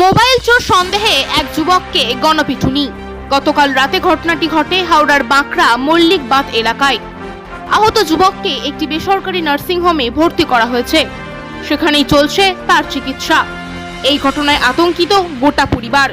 Mobile চোর সন্দেহে এক যুবককে গণপিটুনি। গতকাল রাতে ঘটনাটি ঘটে হাওড়ার বাঁকড়া মল্লিক বাঁধ এলাকায়। আহত যুবককে একটি বেসরকারি নার্সিংহোমে ভর্তি করা হয়েছে। সেখানেই চলছে তার চিকিৎসা। এই ঘটনায় আতঙ্কিত গোটা পরিবার।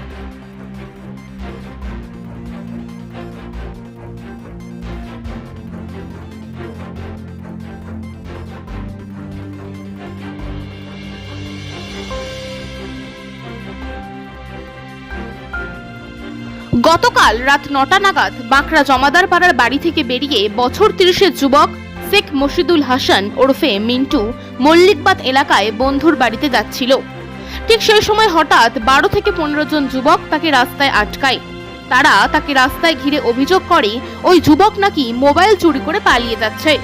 গতকাল রাত নটা নাগাদ বাঁকড়া জমাদার পাড়ার বাড়ি থেকে বেরিয়ে বছর তিরিশের যুবক শেখ মশিদুল হাসান ওরফে মিন্টু মল্লিকবাদ এলাকায় বন্ধুর বাড়িতে যাচ্ছিল। ঠিক সেই সময় হঠাৎ বারো থেকে পনেরো জন যুবক তাকে রাস্তায় আটকায়। তারা তাকে রাস্তায় ঘিরে অভিযোগ করে, ওই যুবক নাকি মোবাইল চুরি করে পালিয়ে যাচ্ছে।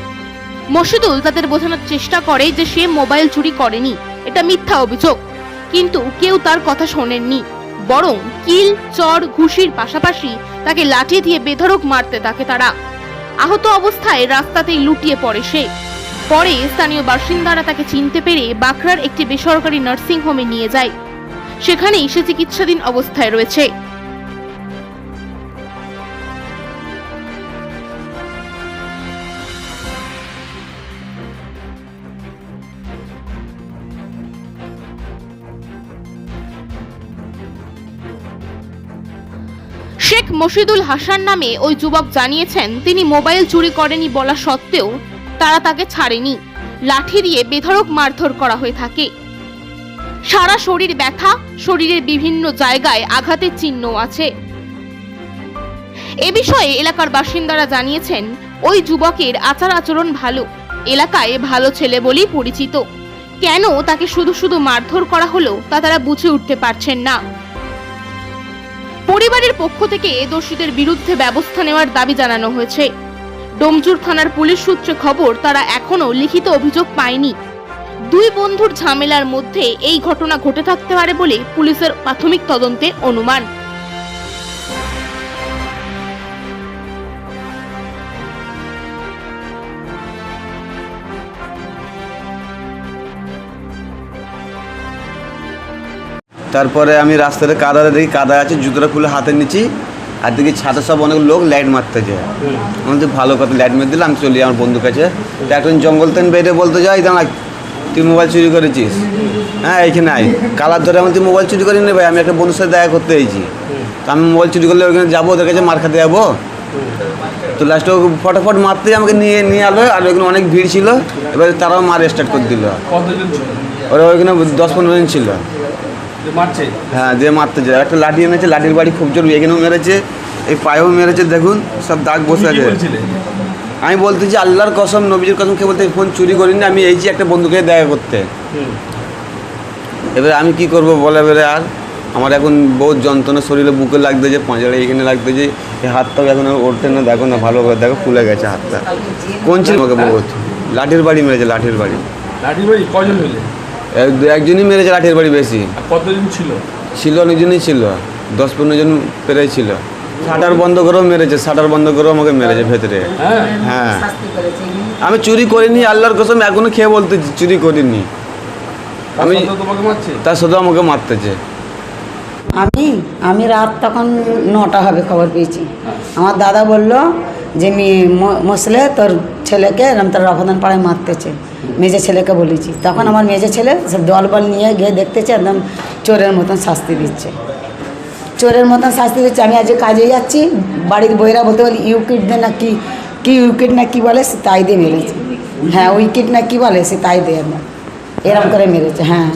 মশিদুল তাদের বোঝানোর চেষ্টা করে যে সে মোবাইল চুরি করেনি। এটা মিথ্যা অভিযোগ। কিন্তু কেউ তার কথা শোনেননি। বরং কিল, চর, ঘুষির পাশাপাশি তাকে লাঠি দিয়ে বেধরক মারতে থাকে তারা। আহত অবস্থায় রাস্তাতেই লুটিয়ে পড়ে সে। পরে স্থানীয় বাসিন্দারা তাকে চিনতে পেরে বাঁকড়ার একটি বেসরকারি নার্সিং হোমে নিয়ে যায়। সেখানেই সে চিকিৎসাধীন অবস্থায় রয়েছে। শেখ মশিদুল হাসান নামে ওই যুবক জানিয়েছেন, তিনি মোবাইল চুরি করেনি বলা সত্ত্বেও তারা তাকে ছাড়েনি। লাঠি দিয়ে বেধড়ক মারধর করা হয়ে থাকে। সারা শরীর ব্যথা, শরীরের বিভিন্ন জায়গায় আঘাতের চিহ্ন আছে। এ বিষয়ে এলাকার বাসিন্দারা জানিয়েছেন, ওই যুবকের আচার আচরণ ভালো। এলাকায় ভালো ছেলে বলেই পরিচিত। কেন তাকে শুধু শুধু মারধর করা হলো তা তারা বুঝে উঠতে পারছেন না। পরিবারের পক্ষ থেকে এ দোষীদের বিরুদ্ধে ব্যবস্থা নেওয়ার দাবি জানানো হয়েছে। ডোমজুর থানার পুলিশ সূত্রে খবর, তারা এখনও লিখিত অভিযোগ পায়নি। দুই বন্ধুর ঝামেলার মধ্যে এই ঘটনা ঘটে থাকতে পারে বলে পুলিশের প্রাথমিক তদন্তে অনুমান। তারপরে আমি রাস্তাতে কাদাতে দেখি কাদা আছে জুতোটা খুলে হাতে নিচ্ছি। আর দেখি ছাদে সব অনেক লোক লাইট মারতে যায় আমি তো ভালো কথা লাইট মেরে দিলাম চলি আমার বন্ধুর কাছে। তো একজন জঙ্গল তেন বেরিয়ে বলতে যাই দাঁড়া তুই মোবাইল চুরি করেছিস? হ্যাঁ এইখানে আয়। কালার ধরে আমি তুই মোবাইল চুরি করিনি ভাই আমি একটা বন্ধুর সাথে দেখা করতে এসেছি। তো আমি মোবাইল চুরি করলে ওইখানে যাব ওদের কাছে মার খাতে যাব? তো লাস্টে ও ফটাফট মারতে আমাকে নিয়ে নিয়ে আলো আর ওইখানে অনেক ভিড় ছিল। এবার তারাও মার স্টার্ট করে দিল। ওরা ওইখানে দশ পনেরো জন ছিল। হ্যাঁ যে মারতে যায়। একটা লাঠি এনেছে লাঠির বাড়ি খুব জোর এখানেও মেরেছে এই পায়েও মেরেছে দেখুন সব দাগ বসে আছে। আমি বলতেছি আল্লাহর কসম নবীজির কসম কে বলতে ফোন চুরি করিনি আমি এই যে একটা বন্ধুকে দেখা করতে। এবারে আমি কি করব বলে এবারে আর আমার এখন বহুত যন্ত্রণা শরীরে বুকে লাগতেছে পাঁজরে এখানে লাগতেছে এই হাতটাও এখন ওঠে না দেখো না ভালো করে দেখো ফুলে গেছে হাতটা। কোন ছিল আমাকে বহুত লাঠির বাড়ি মেরেছে লাঠির বাড়ি। লাঠি ভাই কজন দু একজনই মেরেছে লাঠির বাড়ি বেশি। কতজন ছিল? ছিল অনেকজনই ছিল। দশ পনেরো জন প্রায় ছিল। শাটার বন্ধ করেও মেরেছে শাটার বন্ধ করেও আমাকে মেরেছে ভেতরে। হ্যাঁ। হ্যাঁ। আমি চুরি করিনি আল্লাহর কসম এখনও খেয়ে বলতেছি চুরি করিনি। আমি তার শুধু আমাকে মারতেছে। আমি আমি রাত তখন নটা হবে খবর পেয়েছি। আমার দাদা বলল যে মি- ম- মসলে তোর ছেলেকে এরম তোর রফাদান পাড়ায় মারতেছে মেজে ছেলেকে বলেছি তখন আমার মেজে ছেলে সব দল বল নিয়ে গিয়ে দেখতেছে একদম চোরের মতন শাস্তি দিচ্ছে চোরের মতন শাস্তি দিচ্ছে আমি আজকে কাজে যাচ্ছি বাড়ির বইরা বলতে বলি ইউকিট দে না কি কি উইকেট না কি বলে সে তাই দিয়ে মেরেছে হ্যাঁ উইকেট না কি বলে সে তাই দিয়ে এরম করে মেরেছে হ্যাঁ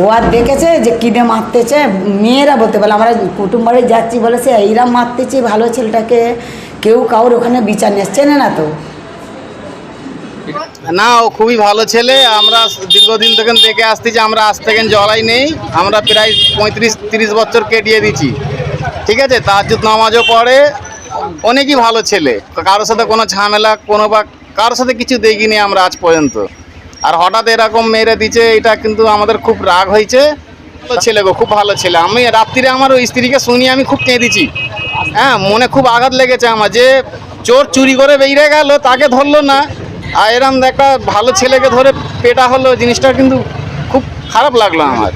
ও আর দেখেছে যে কী দিয়ে মারতেছে, মেয়েরা বলতে পারে, আমরা কুটুম বাড়ি যাচ্ছি বলেছে এইরা মারতেছি ভালো ছেলেটাকে, কেউ কাউর ওখানে বিচার নিয়ে চেনে না তো। না, ও খুবই ভালো ছেলে, আমরা দীর্ঘদিন থেকে দেখে আসতেছি আমরা আজ থেকে জলাই নেই, আমরা প্রায় পঁয়ত্রিশ, তিরিশ বছর কেটিয়ে দিচ্ছি ঠিক আছে? তার তাহাজুদ নামাজও পড়ে, অনেকই ভালো ছেলে। কারোর সাথে কোনো ঝামেলা, কোনো বা কারোর সাথে কিছু দেখিনি আমরা আজ পর্যন্ত। আর হঠাৎ এরকম মেরে দিচ্ছে এটা কিন্তু আমাদের খুব রাগ হয়েছে। ভালো ছেলে গো, খুব ভালো ছেলে। আমি রাত্রিরে আমার ওই স্ত্রীকে শুনি, আমি খুব কেঁদেছি। হ্যাঁ মনে খুব আঘাত লেগেছে আমার যে চোর চুরি করে বেরিয়ে গেল, তাকে ধরলো না। আর এরম একটা ভালো ছেলেকে ধরে পেটা হলো, জিনিসটা কিন্তু খুব খারাপ লাগল আমার।